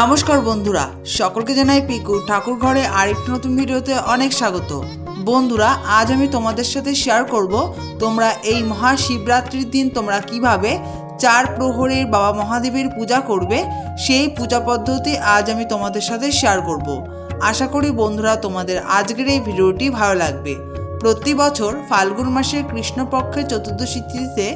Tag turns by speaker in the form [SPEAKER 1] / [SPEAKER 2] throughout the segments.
[SPEAKER 1] নমস্কার বন্ধুরা, সকলকে জানাই পিকু ঠাকুর ঘরে আরেকটি নতুন ভিডিওতে অনেক স্বাগত। বন্ধুরা, আজ আমি তোমাদের সাথে শেয়ার করব তোমরা এই মহাশিবরাত্রির দিন তোমরা কীভাবে চার প্রহরের বাবা মহাদেবের পূজা করবে, সেই পূজা পদ্ধতি আজ আমি তোমাদের সাথে শেয়ার করব। আশা করি বন্ধুরা, তোমাদের আজকের এই ভিডিওটি ভালো লাগবে। প্রতি বছর ফাল্গুন মাসের কৃষ্ণপক্ষের চতুর্দশী তিথিতে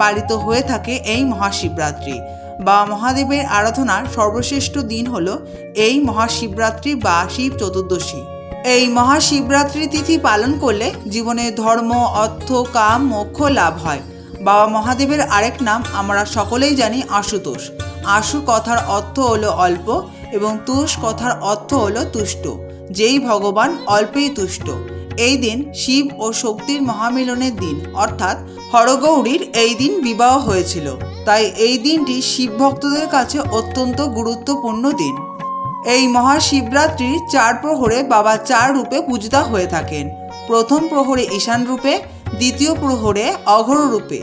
[SPEAKER 1] পালিত হয়ে থাকে এই মহাশিবরাত্রি। বাবা মহাদেবের আরাধনার সর্বশ্রেষ্ঠ দিন হল এই মহাশিবরাত্রি বা শিব চতুর্দশী। এই মহাশিবরাত্রি তিথি পালন করলে জীবনে ধর্ম, অর্থ, কাম, মোক্ষ লাভ হয়। বাবা মহাদেবের আরেক নাম আমরা সকলেই জানি আশুতোষ। আশু কথার অর্থ হলো অল্প এবং তুষ কথার অর্থ হলো তুষ্ট। যেই ভগবান অল্পেই তুষ্ট। এই দিন শিব ও শক্তির মহামিলনের দিন, অর্থাৎ হরগৌরীর এই দিন বিবাহ হয়েছিল। তাই এই দিনটি শিব ভক্তদের কাছে অত্যন্ত গুরুত্বপূর্ণ দিন। এই মহাশিবরাত্রির চার প্রহরে বাবা চার রূপে পূজিতা হয়ে থাকেন। প্রথম প্রহরে ঈশান রূপে, দ্বিতীয় প্রহরে অঘর রূপে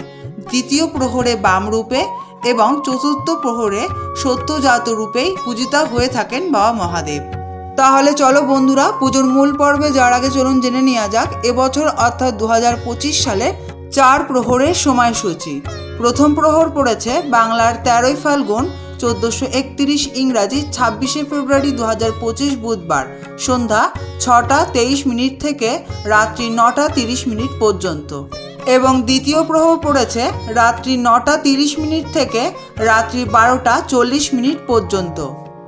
[SPEAKER 1] দ্বিতীয় প্রহরে বাম রূপে এবং চতুর্থ প্রহরে সত্যজাত রূপেই পূজিতা হয়ে থাকেন বাবা মহাদেব। তাহলে চলো বন্ধুরা, পুজোর মূল পর্বে যাওয়ার আগে চলুন জেনে নেওয়া যাক, এবছর অর্থাৎ দু হাজার পঁচিশ সালে চার প্রহরের সময়সূচি। প্রথম প্রহর পড়েছে বাংলার তেরোই ফাল্গুন, চোদ্দোশো একত্রিশ ইংরাজি, ছাব্বিশে ফেব্রুয়ারি দু পঁচিশ বুধবার, সন্ধ্যা ছটা তেইশ মিনিট থেকে রাত্রি নটা তিরিশ মিনিট পর্যন্ত। এবং দ্বিতীয় প্রহর পড়েছে রাত্রি নটা তিরিশ মিনিট থেকে রাত্রি বারোটা চল্লিশ মিনিট পর্যন্ত।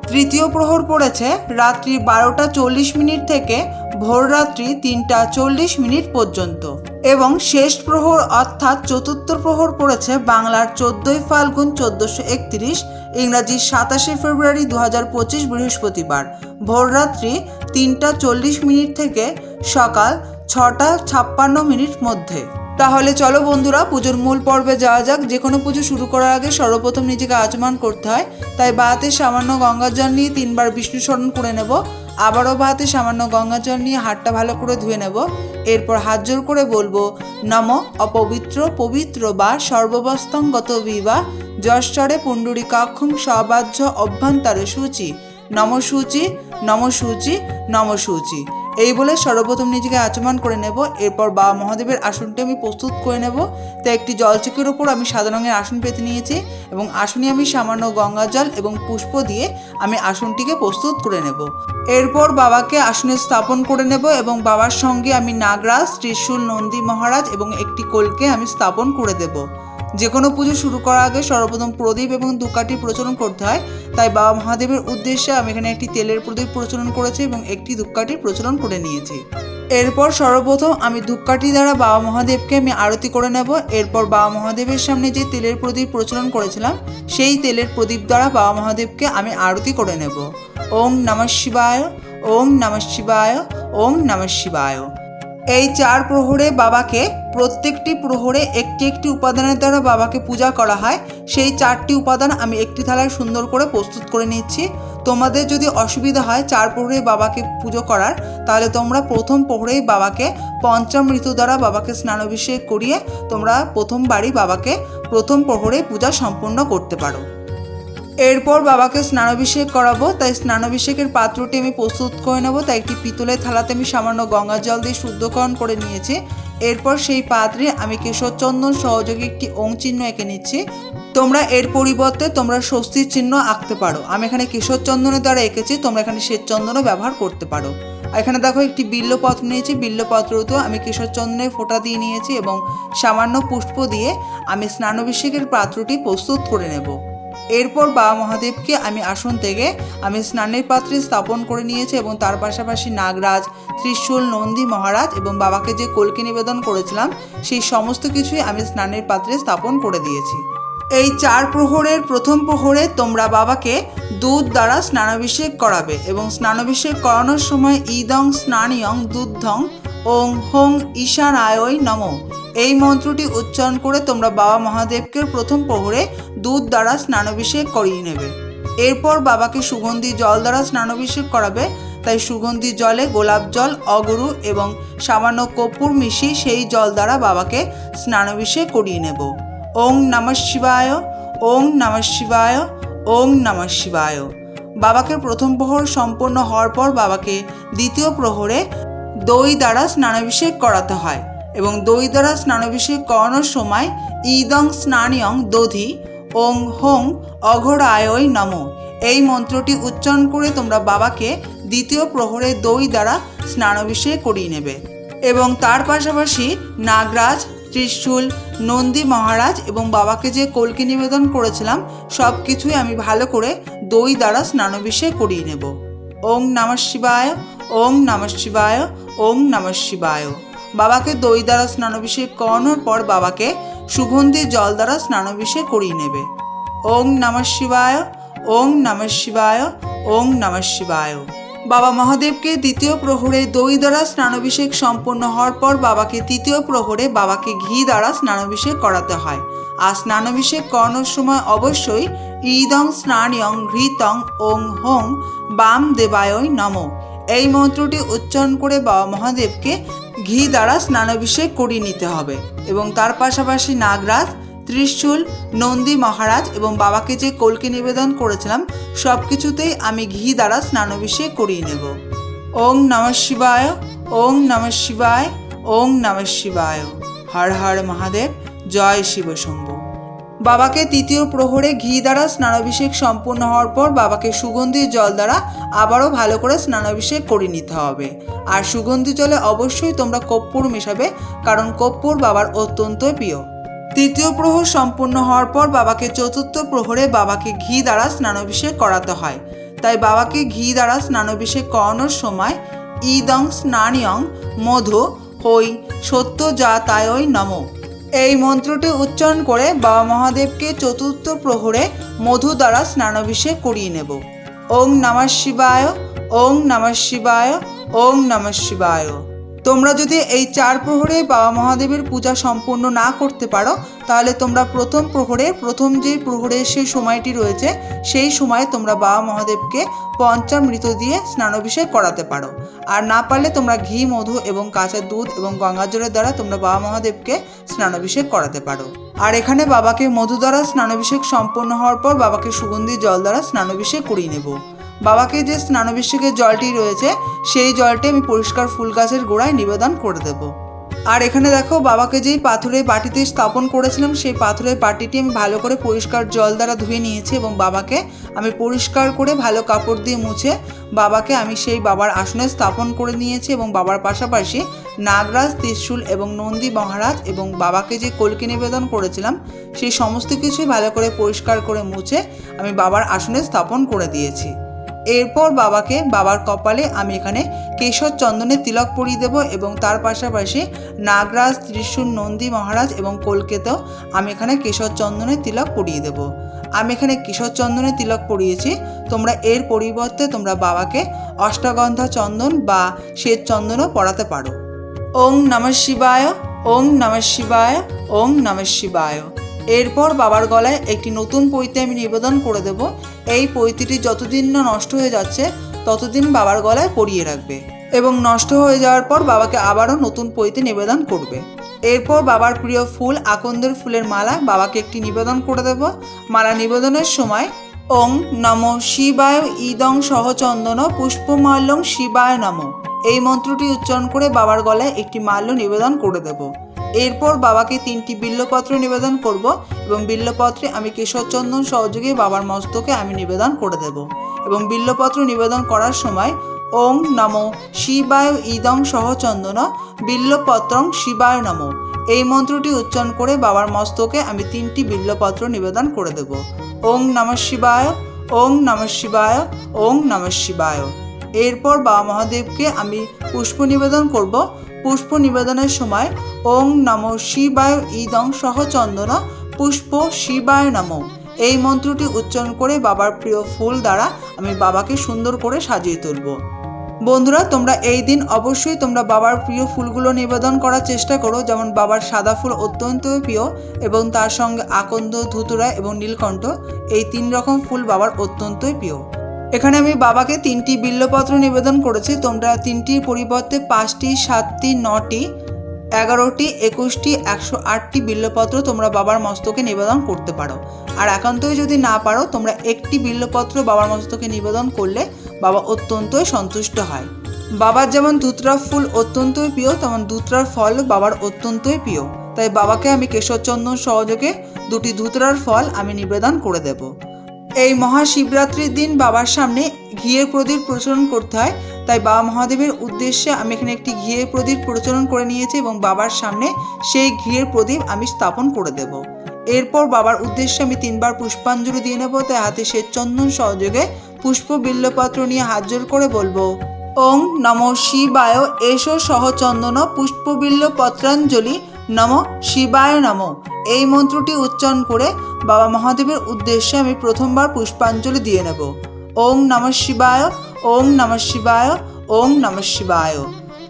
[SPEAKER 1] তৃতীয় প্রহর পড়েছে রাত্রি বারোটা চল্লিশ মিনিট থেকে ভোররাত্রি তিনটা চল্লিশ মিনিট পর্যন্ত। এবং শেষ প্রহর অর্থাৎ চতুর্থ প্রহর পড়েছে বাংলার চোদ্দোই ফাল্গুন চোদ্দোশো একত্রিশ, ইংরাজি সাতাশে ফেব্রুয়ারি দু হাজার পঁচিশ বৃহস্পতিবার। ভোররাত্রি তিনটা চল্লিশ মিনিট থেকে সকাল ছটা ছাপ্পান্ন মিনিট মধ্যে। তাহলে চলো বন্ধুরা, পুজোর মূল পর্বে যাওয়া যাক। যে কোনো পুজো শুরু করার আগে সর্বপ্রথম নিজেকে আচমান করতে হয়। তাই বাহাতে সামান্য গঙ্গার জল নিয়ে তিনবার বিষ্ণু স্মরণ করে নেব। আবারও বাহাতে সামান্য গঙ্গার জল নিয়ে হাতটা ভালো করে ধুয়ে নেব। এরপর হাত জোর করে বলব, নম অপবিত্র পবিত্র বা সর্ববস্তঙ্গত বিবা যশ্বরে পুণ্ডরিকাক্ষং সবাহ্য অভ্যন্তরে সূচি। নম সূচি নম সূচি নম সূচি। এই বলে সর্বপ্রথম নিজেকে আচমান করে নেব। এরপর বাবা মহাদেবের আসনটি আমি প্রস্তুত করে নেব। তাই একটি জলচকের ওপর আমি সাদা রঙের আসন পেতে নিয়েছি এবং আসনে আমি সামান্য গঙ্গা জল এবং পুষ্প দিয়ে আমি আসনটিকে প্রস্তুত করে নেব। এরপর বাবাকে আসনে স্থাপন করে নেব এবং বাবার সঙ্গে আমি নাগরাজ, ত্রিশূল নন্দী মহারাজ এবং একটি কোলকে আমি স্থাপন করে দেব। যে কোনো পুজো শুরু করার আগে সর্বপ্রথম প্রদীপ এবং ধূপকাঠি প্রচলন করতে হয়। তাই বাবা মহাদেবের উদ্দেশ্যে আমি এখানে একটি তেলের প্রদীপ প্রচলন করেছি এবং একটি ধূপকাঠির প্রচলন করে নিয়েছি। এরপর সর্বপ্রথম আমি ধূপকাঠি দ্বারা বাবা মহাদেবকে আমি আরতি করে নেব। এরপর বাবা মহাদেবের সামনে যে তেলের প্রদীপ প্রচলন করেছিলাম, সেই তেলের প্রদীপ দ্বারা বাবা মহাদেবকে আমি আরতি করে নেব। ওং নমঃ শিবায় ওং নমঃ শিবায় ওং নমঃ শিবায়। এই চার প্রহরে বাবাকে প্রত্যেকটি প্রহরে একটি একটি উপাদানের দ্বারা বাবাকে পূজা করা হয়। সেই চারটি উপাদান আমি একটি থালায় সুন্দর করে প্রস্তুত করে নিচ্ছি। তোমাদের যদি অসুবিধা হয় চার প্রহরে বাবাকে পুজো করার, তাহলে তোমরা প্রথম প্রহরেই বাবাকে পঞ্চামৃত দ্বারা বাবাকে স্নানাভিষেক করিয়ে তোমরা প্রথমবারই বাবাকে প্রথম প্রহরে পূজা সম্পন্ন করতে পারো। এরপর বাবাকে স্নানাভিষেক করাবো, তাই স্নানাভিষেকের পাত্রটি আমি প্রস্তুত করে নেব, তাই একটি পিতলের থালাতে আমি সামান্য গঙ্গা জল দিয়ে শুদ্ধকরণ করে নিয়েছি। এরপর সেই পাত্রে আমি কেশরচন্দন সহযোগী একটি ওং চিহ্ন এঁকে নিচ্ছি। তোমরা এর পরিবর্তে তোমরা স্বস্তির চিহ্ন আঁকতে পারো। আমি এখানে কেশরচন্দনের দ্বারা এঁকেছি, তোমরা এখানে শ্বেতচন্দনও ব্যবহার করতে পারো। এখানে দেখো একটি বিল্লপত্র নিয়েছি, বিল্লপত্রতেও আমি কেশরচন্দনের ফোঁটা দিয়ে নিয়েছি এবং সামান্য পুষ্প দিয়ে আমি স্নানাভিষেকের পাত্রটি প্রস্তুত করে নেব। এরপর বাবা মহাদেবকে আমি আসন থেকে, আমি স্নানের পাত্রে স্থাপন করে নিয়েছি এবং তার পাশাপাশি নাগরাজ, ত্রিশূল, নন্দী মহারাজ এবং বাবাকে যে কলকে নিবেদন করেছিলাম, সেই সমস্ত কিছুই আমি স্নানের পাত্রে স্থাপন করে দিয়েছি। এই চার প্রহরের প্রথম প্রহরে তোমরা বাবাকে দুধ দ্বারা স্নানাভিষেক করাবে এবং স্নানাভিষেক করানোর সময় ইদং স্নানিয়ং দুধং ওং হোং ঈশানায় নম। এই মন্ত্রটি উচ্চারণ করে তোমরা বাবা মহাদেবকে প্রথম প্রহরে দুধ দ্বারা স্নানাভিষেক করিয়ে নেবে। এরপর বাবাকে সুগন্ধি জল দ্বারা স্নানাভিষেক করাবে। তাই সুগন্ধি জলে গোলাপ জল, অগরু এবং সামান্য কর্পূর মিশিয়ে সেই জল দ্বারা বাবাকে স্নানাভিষেক করিয়ে নেব। ওং নমঃ শিবায়, ওং নমঃ শিবায়, ওং নমঃ শিবায়। বাবাকে প্রথম প্রহর সম্পন্ন হওয়ার পর বাবাকে দ্বিতীয় প্রহরে দই দ্বারা স্নানাভিষেক করাতে হয়। এবং দই দ্বারা স্নানাভিষেক করানোর সময় ইদং স্নানিয়ং দধি ওং হোং অঘরায়ই নম। এই মন্ত্রটি উচ্চারণ করে তোমরা বাবাকে দ্বিতীয় প্রহরে দই দ্বারা স্নানাভিষেক করিয়ে নেবে। এবং তার পাশাপাশি নাগরাজ, ত্রিশূল, নন্দী মহারাজ এবং বাবাকে যে কলকি নিবেদন করেছিলাম সব কিছুই আমি ভালো করে দই দ্বারা স্নানাভিষেক করিয়ে নেব। ওং নমঃ শিবায় ওং নমঃ শিবায় ওং নমঃ শিবায়। বাবাকে দই দ্বারা স্নানাভিষেক করানোর পর বাবাকে সুগন্ধি জল দ্বারা স্নানাভিষেক করিয়ে নেবে। ওং নমঃ শিবায়, ওং নমঃ শিবায়, ওং নমঃ শিবায়। বাবা মহাদেবকে দ্বিতীয় প্রহরে দই দ্বারা স্নানাভিষেক সম্পন্ন হওয়ার পর বাবাকে তৃতীয় প্রহরে বাবাকে ঘি দ্বারা স্নানাভিষেক করাতে হয়। আর স্নানাভিষেক করানোর সময় অবশ্যই ইদং স্নানিয়ং ঘৃতং ওং হোং বাম দেবায়ই নম। এই মন্ত্রটি উচ্চারণ করে বাবা মহাদেবকে ঘি দ্বারা স্নানাভিষেক করিয়ে নিতে হবে এবং তার পাশাপাশি নাগরাজ, ত্রিশূল, নন্দী মহারাজ এবং বাবাকে যে কলকে নিবেদন করেছিলাম সব কিছুতেই আমি ঘি দ্বারা স্নানাভিষেক করিয়ে নেব। ওং নমঃ শিবায় ওং নমঃ শিবায় ওং নমঃ শিবায়। হর হর মহাদেব, জয় শিব শম্ভু। বাবাকে তৃতীয় প্রহরে ঘি দ্বারা স্নানাভিষেক সম্পূর্ণ হওয়ার পর বাবাকে সুগন্ধি জল দ্বারা আবারও ভালো করে স্নানাভিষেক করে নিতে হবে। আর সুগন্ধি জলে অবশ্যই তোমরা কর্পূর মেশাবে, কারণ কর্পূর বাবার অত্যন্ত প্রিয়। তৃতীয় প্রহর সম্পূর্ণ হওয়ার পর বাবাকে চতুর্থ প্রহরে বাবাকে ঘি দ্বারা স্নানাভিষেক করাতে হয়। তাই বাবাকে ঘি দ্বারা স্নানাভিষেক করানোর সময় ইদং স্নানিয়ং মধু হই সত্য যা তায়ই নম। এই মন্ত্রটি উচ্চারণ করে বাবা মহাদেবকে চতুর্থ প্রহরে মধু দ্বারা স্নানাভিষেক করিয়ে নেব। ওং নমঃ শিবায় ওং নমঃ শিবায় ওং নমঃ শিবায়। তোমরা যদি এই চার প্রহরে বাবা মহাদেবের পূজা সম্পূর্ণ না করতে পারো, তাহলে তোমরা প্রথম প্রহরে, প্রথম যে প্রহরের সেই সময়টি রয়েছে, সেই সময়ে তোমরা বাবা মহাদেবকে পঞ্চামৃত দিয়ে স্নানাভিষেক করাতে পারো। আর না পারলে তোমরা ঘি, মধু এবং কাঁচা দুধ এবং গঙ্গা জলের দ্বারা তোমরা বাবা মহাদেবকে স্নানাভিষেক করাতে পারো। আর এখানে বাবাকে মধু দ্বারা স্নানাভিষেক সম্পন্ন হওয়ার পর বাবাকে সুগন্ধি জল দ্বারা স্নানাভিষেক করিয়ে নেব। বাবাকে যে স্নানাভিষেকের জলটি রয়েছে, সেই জলটি আমি পরিষ্কার ফুল গাছের গোড়ায় নিবেদন করে দেব। আর এখানে দেখো, বাবাকে যেই পাথরের বাটিতে স্থাপন করেছিলাম, সেই পাথরের বাটিটি আমি ভালো করে পরিষ্কার জল দ্বারা ধুয়ে নিয়েছি এবং বাবাকে আমি পরিষ্কার করে ভালো কাপড় দিয়ে মুছে, বাবাকে আমি সেই বাবার আসনে স্থাপন করে নিয়েছি এবং বাবার পাশাপাশি নাগরাজ, ত্রিশূল এবং নন্দী মহারাজ এবং বাবাকে যে কলকি নিবেদন করেছিলাম, সেই সমস্ত কিছুই ভালো করে পরিষ্কার করে মুছে আমি বাবার আসনে স্থাপন করে দিয়েছি। এরপর বাবাকে বাবার কপালে আমি এখানে কেশর চন্দনের তিলক পরিয়ে দেব এবং তার পাশাপাশি নাগরাজ, ত্রিশূল, নন্দী মহারাজ এবং কলকেতেও আমি এখানে কেশর চন্দনের তিলক পরিয়ে দেব। আমি এখানে কেশর চন্দনের তিলক পরিয়েছি। তোমরা এর পরিবর্তে তোমরা বাবাকে অষ্টগন্ধা চন্দন বা শ্বেত চন্দনও পড়াতে পারো। ওং নমঃ শিবায় ওং নমঃ শিবায় ওং নমঃ শিবায়। এরপর বাবার গলায় একটি নতুন পৈতে আমি নিবেদন করে দেব। এই পৈতিটি যতদিন না নষ্ট হয়ে যাচ্ছে, ততদিন বাবার গলায় পরিয়ে রাখবে এবং নষ্ট হয়ে যাওয়ার পর বাবাকে আবারও নতুন পৈতে নিবেদন করবে। এরপর বাবার প্রিয় ফুল, আকন্দের ফুলের মালা বাবাকে একটি নিবেদন করে দেব। মালা নিবেদনের সময়, ওং নম শিবায় ইদং সহচন্দন পুষ্পমাল্যং শিবায় নম। এই মন্ত্রটি উচ্চারণ করে বাবার গলায় একটি মাল্য নিবেদন করে দেব। এরপর বাবাকে তিনটি বিল্লপত্র নিবেদন করব এবং বিল্লপত্রে আমি কেশরচন্দন সহযোগে বাবার মস্তকে আমি নিবেদন করে দেব। এবং বিল্লপত্র নিবেদন করার সময় ওং নম শিবায় ইদং সহচন্দন বিল্লপত্রং শিবায় নম। এই মন্ত্রটি উচ্চারণ করে বাবার মস্তকে আমি তিনটি বিল্লপত্র নিবেদন করে দেব। ওং নম শিবায়, ওং নম শিবায়, ওং নম শিবায়। এরপর বাবা মহাদেবকে আমি পুষ্প নিবেদন করব পুষ্প নিবেদনের সময় ওং নম শিবায় ইদং সহ সহচন্দন পুষ্প শিবায় নম। এই মন্ত্রটি উচ্চারণ করে বাবার প্রিয় ফুল দ্বারা আমি বাবাকে সুন্দর করে সাজিয়ে তুলব। বন্ধুরা, তোমরা এই দিন অবশ্যই তোমরা বাবার প্রিয় ফুলগুলো নিবেদন করার চেষ্টা করো। যেমন বাবার সাদা ফুল অত্যন্ত প্রিয় এবং তার সঙ্গে আকন্দ, ধুতুরা এবং নীলকণ্ঠ, এই তিন রকম ফুল বাবার অত্যন্তই প্রিয়। এখানে আমি বাবাকে তিনটি বিল্লপত্র নিবেদন করেছি। তোমরা তিনটির পরিবর্তে পাঁচটি, সাতটি, নটি, এগারোটি, একুশটি, একশো আটটি বিল্লপত্র তোমরা বাবার মস্তকে নিবেদন করতে পারো। আর একান্তই যদি না পারো, তোমরা একটি বিল্লপত্র বাবার মস্তকে নিবেদন করলে বাবা অত্যন্তই সন্তুষ্ট হয়। বাবার যেমন দুতরার ফুল অত্যন্তই প্রিয়, তেমন দুতরার ফল বাবার অত্যন্তই প্রিয়। তাই বাবাকে আমি কেশরচন্দন সহযোগে দুটি ধুতরার ফল আমি নিবেদন করে দেব। এই মহাশিবরাত্রির দিন বাবার সামনে ঘিয়ের প্রদীপ প্রচলন করতে হয়। তাই বাবা মহাদেবের উদ্দেশ্যে আমি এখানে একটি ঘিয়ের প্রদীপ প্রচলন করে নিয়েছি এবং বাবার সামনে সেই ঘিয়ের প্রদীপ আমি স্থাপন করে দেব। এরপর বাবার উদ্দেশ্যে আমি তিনবার পুষ্পাঞ্জলি দিয়ে নেব। তাই হাতে শ্বেত চন্দন সহযোগে পুষ্প বিল্লপত্র নিয়ে হাত জোর করে বলব, ওং নম শিবায়, এসো সহচন্দন পুষ্পবিল্ল পত্রাঞ্জলি নম শিবায় নম। এই মন্ত্রটি উচ্চারণ করে বাবা মহাদেবের উদ্দেশ্যে আমি প্রথমবার পুষ্পাঞ্জলি দিয়ে নেব। ওং নম শিবায় ওং নম শিবায় ওং নম শিবায়।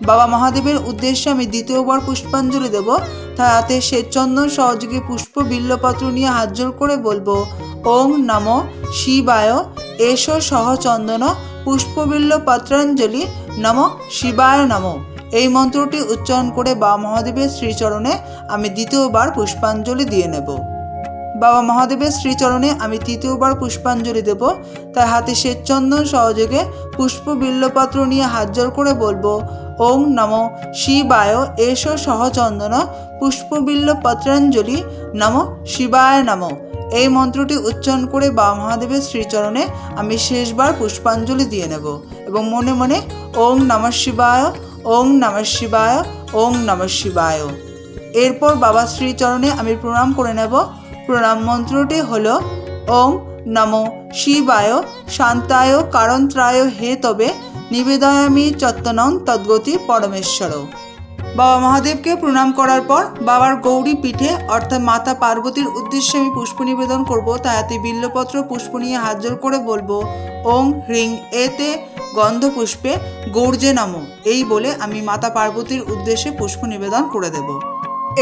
[SPEAKER 1] বাবা মহাদেবের উদ্দেশ্যে আমি দ্বিতীয়বার পুষ্পাঞ্জলি দেব। তার হাতে শ্বেতচন্দন সহযোগে পুষ্প বিল্লপত্র নিয়ে হাত জোর করে বলব ওং নম শিবায়, এসো সহচন্দন পুষ্পবিল্ল পত্রাঞ্জলি নম শিবায় নম। এই মন্ত্রটি উচ্চারণ করে বাবা মহাদেবের শ্রীচরণে আমি দ্বিতীয়বার পুষ্পাঞ্জলি দিয়ে নেব। বাবা মহাদেবের শ্রীচরণে আমি তৃতীয়বার পুষ্পাঞ্জলি দেব। তার হাতে শ্বেতচন্দন সহযোগে পুষ্প বিল্লপত্র নিয়ে হাত জোর করে বলব ওং নম শিবায় এসো সহচন্দন পুষ্পবিল্ল পত্রাঞ্জলি নম শিবায় নম। এই মন্ত্রটি উচ্চারণ করে বাবা মহাদেবের শ্রীচরণে আমি শেষবার পুষ্পাঞ্জলি দিয়ে নেব এবং মনে মনে ওং নম শিবায় ওং নম শিবায় ওং নম শিবায়। এরপর বাবা শ্রীচরণে আমি প্রণাম করে নেব। প্রণাম মন্ত্রটি হল ওং নম শিবায়, শান্তায় কারণত্রায় হে তবে, নিবেদয়ামি চত্তনং তদ্গতি পরমেশ্বর। বাবা মহাদেবকে প্রণাম করার পর বাবার গৌরী পিঠে, অর্থাৎ মাতা পার্বতীর উদ্দেশ্যে আমি পুষ্প নিবেদন করব। তাতে বিল্লপত্র পুষ্প নিয়ে হাত জোর করে বলব, ওং হ্রিং এতে গন্ধ পুষ্পে গৌর্যে নাম। এই বলে আমি মাতা পার্বতীর উদ্দেশ্যে পুষ্প নিবেদন করে দেব।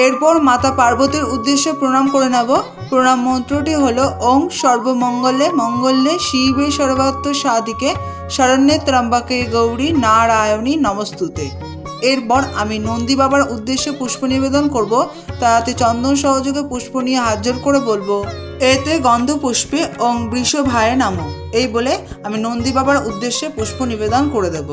[SPEAKER 1] এরপর মাতা পার্বতীর উদ্দেশ্যে প্রণাম করে নেব। প্রণাম মন্ত্রটি হলো, ওং সর্বমঙ্গলে মঙ্গলে শিবে সর্বাত্ম সাদিকে শরণ্যে ত্রম্বকে গৌরী নারায়ণী নমস্তুতে। এরপর আমি নন্দী বাবার উদ্দেশ্যে পুষ্প নিবেদন করব, তাতে চন্দন সহযোগে পুষ্প নিয়ে হাত জোর করে বলব, এতে গন্ধ পুষ্পে ওং বৃষ ভায়ে নামো। এই বলে আমি নন্দী বাবার উদ্দেশ্যে পুষ্প নিবেদন করে দেব।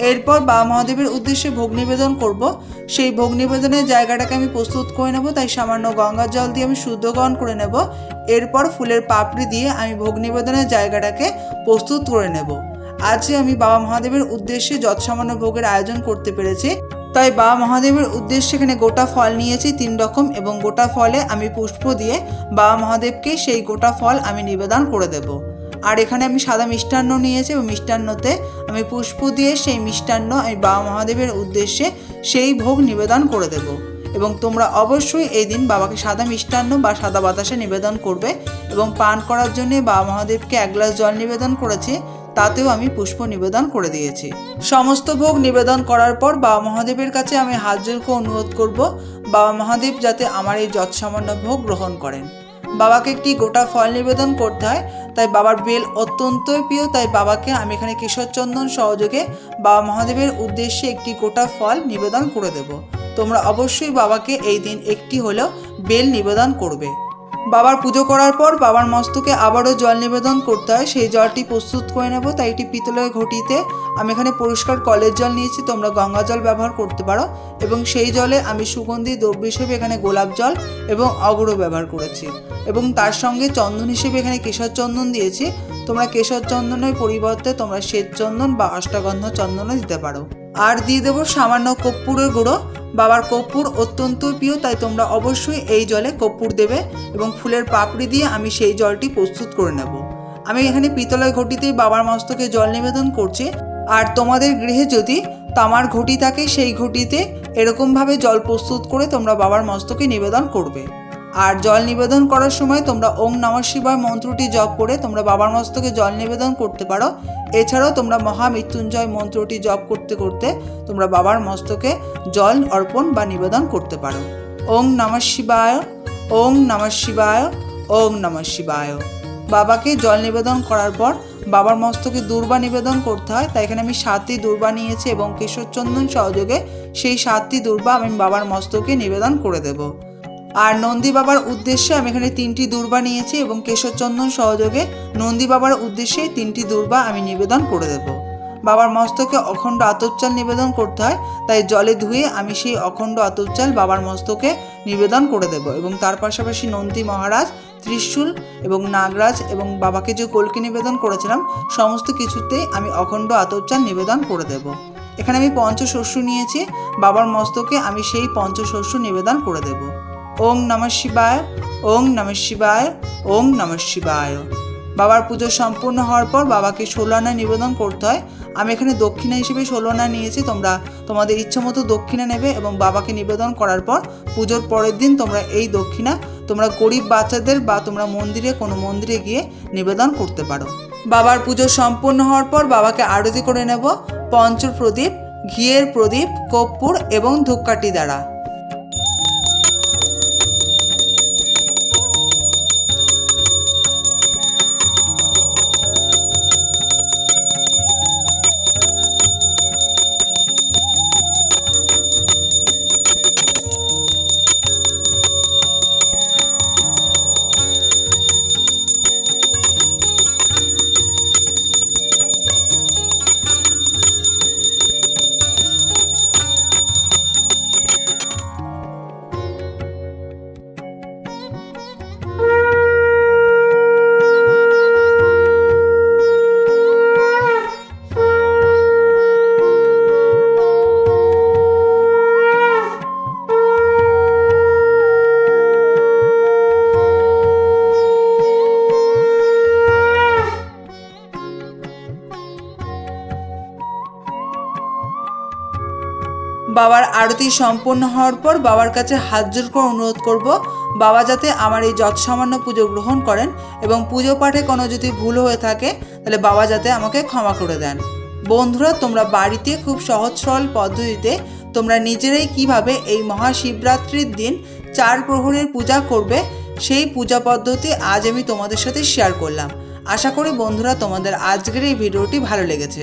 [SPEAKER 1] এরপর বাবা মহাদেবের উদ্দেশ্যে ভোগ নিবেদন করব। সেই ভোগ নিবেদনের জায়গাটাকে আমি প্রস্তুত করে নেব, তাই সামান্য গঙ্গার জল দিয়ে আমি শুদ্ধকরণ করে নেব। এরপর ফুলের পাপড়ি দিয়ে আমি ভোগ নিবেদনের জায়গাটাকে প্রস্তুত করে নেব। আজকে আমি বাবা মহাদেবের উদ্দেশ্যে যৎসামান্য ভোগের আয়োজন করতে পেরেছি। তাই বাবা মহাদেবের উদ্দেশ্যে এখানে গোটা ফল নিয়েছি, তিন রকম, এবং গোটা ফলে আমি পুষ্প দিয়ে বাবা মহাদেবকে সেই গোটা ফল আমি নিবেদন করে দেব। আর এখানে আমি সাদা মিষ্টান্ন নিয়েছি, এবং মিষ্টান্নতে আমি পুষ্প দিয়ে সেই মিষ্টান্ন আমি বাবা মহাদেবের উদ্দেশ্যে সেই ভোগ নিবেদন করে দেব। এবং তোমরা অবশ্যই এই দিন বাবাকে সাদা মিষ্টান্ন বা সাদা বাতাসে নিবেদন করবে, এবং পান করার জন্য বাবা মহাদেবকে এক গ্লাস জল নিবেদন করেছি। তাতেও আমি পুষ্প নিবেদন করে দিয়েছি। সমস্ত ভোগ নিবেদন করার পর বাবা মহাদেবের কাছে আমি হাত জোর অনুরোধ করব, বাবা মহাদেব যাতে আমার এই যৎসামান্য ভোগ গ্রহণ করেন। বাবাকে একটি গোটা ফল নিবেদন করতে হয়, তাই বাবার বেল অত্যন্তই প্রিয়, তাই বাবাকে আমি এখানে কিশোরচন্দন সহযোগে বাবা মহাদেবের উদ্দেশ্যে একটি গোটা ফল নিবেদন করে দেব। তোমরা অবশ্যই বাবাকে এই দিন একটি হলেও বেল নিবেদন করবে। বাবার পুজো করার পর বাবার মস্তকে আবারও জল নিবেদন করতে হয়। সেই জলটি প্রস্তুত করে নেব। তাই এটি পিতলের ঘটিতে আমি এখানে পরিষ্কার কলের জল নিয়েছি। তোমরা গঙ্গা জল ব্যবহার করতে পারো। এবং সেই জলে আমি সুগন্ধি, দ্রব্য হিসেবে এখানে গোলাপ জল এবং অগরো ব্যবহার করেছি। এবং তার সঙ্গে চন্দন হিসেবে এখানে কেশর চন্দন দিয়েছি। তোমরা কেশর চন্দনের পরিবর্তে তোমরা শ্বেত চন্দন বা অষ্টগন্ধ চন্দনও দিতে পারো। আর দিয়ে দেবো সামান্য কর্পূরের গুঁড়ো। বাবার কর্পূর অত্যন্ত প্রিয়, তাই তোমরা অবশ্যই এই জলে কর্পূর দেবে এবং ফুলের পাপড়ি দিয়ে আমি সেই জলটি প্রস্তুত করে নেব। আমি এখানে পিতলের ঘটিতেই বাবার মস্তকে জল নিবেদন করছি। আর তোমাদের গৃহে যদি তামার ঘটি থাকে, সেই ঘটিতে এরকমভাবে জল প্রস্তুত করে তোমরা বাবার মস্তকে নিবেদন করবে। আর জল নিবেদন করার সময় তোমরা ওং নমঃ শিবায় মন্ত্রটি জপ করে তোমরা বাবার মস্তকে জল নিবেদন করতে পারো। এছাড়াও তোমরা মহামৃত্যুঞ্জয় মন্ত্রটি জপ করতে করতে তোমরা বাবার মস্তকে জল অর্পণ বা নিবেদন করতে পারো। ওং নমঃ শিবায় ওং নমঃ শিবায় ওং নমঃ শিবায়। বাবাকে জল নিবেদন করার পর বাবার মস্তকে দুর্বা নিবেদন করতে হয়। তাই এখানে আমি সাতটি দুর্বা নিয়েছি এবং কেশরচন্দন সহযোগে সেই সাতটি দুর্বা আমি বাবার মস্তকে নিবেদন করে দেব। আর নন্দী বাবার উদ্দেশ্যে আমি এখানে তিনটি দুর্বা নিয়েছি এবং কেশরচন্দন সহযোগে নন্দী বাবার উদ্দেশ্যে তিনটি দুর্বা আমি নিবেদন করে দেব। বাবার মস্তকে অখণ্ড আতপ চাল নিবেদন করতে হয়, তাই জলে ধুয়ে আমি সেই অখণ্ড আতপ চাল বাবার মস্তকে নিবেদন করে দেব এবং তার পাশাপাশি নন্দী মহারাজ, ত্রিশূল এবং নাগরাজ এবং বাবাকে যে কলকি নিবেদন করেছিলাম, সমস্ত কিছুতেই আমি অখণ্ড আতপ চাল নিবেদন করে দেব। এখানে আমি পঞ্চশস্য নিয়েছি, বাবার মস্তকে আমি সেই পঞ্চশস্য নিবেদন করে দেব। ওং নমঃ শিবায় ওং নমঃ শিবায় ওং নমঃ শিবায়। বাবার পুজো সম্পূর্ণ হওয়ার পর বাবাকে ষোলো আনা নিবেদন করতে হয়। আমি এখানে দক্ষিণা হিসেবে ষোলো আনা নিয়েছি, তোমরা তোমাদের ইচ্ছা মতো দক্ষিণা নেবে এবং বাবাকে নিবেদন করার পর পুজোর পরের দিন তোমরা এই দক্ষিণা, তোমরা গরিব বাচ্চাদের বা তোমরা মন্দিরে, কোনো মন্দিরে গিয়ে নিবেদন করতে পারো। বাবার পুজো সম্পূর্ণ হওয়ার পর বাবাকে আরতি করে নেব পঞ্চ প্রদীপ ঘিয়ের প্রদীপ, কর্পূর এবং ধূপকাঠি দ্বারা। বাবার আরতি সম্পন্ন হওয়ার পর বাবার কাছে হাত জোর করে অনুরোধ করব, বাবা যাতে আমার এই যৎ সামান্য পুজো গ্রহণ করেন এবং পুজো পাঠে কোনো যদি ভুল হয়ে থাকে, তাহলে বাবা যাতে আমাকে ক্ষমা করে দেন। বন্ধুরা, তোমরা বাড়িতে খুব সহজ সরল পদ্ধতিতে তোমরা নিজেরাই কীভাবে এই মহাশিবরাত্রির দিন চার প্রহরের পূজা করবে, সেই পূজা পদ্ধতি আজ আমি তোমাদের সাথে শেয়ার করলাম। আশা করি বন্ধুরা, তোমাদের আজকের এই ভিডিওটি ভালো লেগেছে।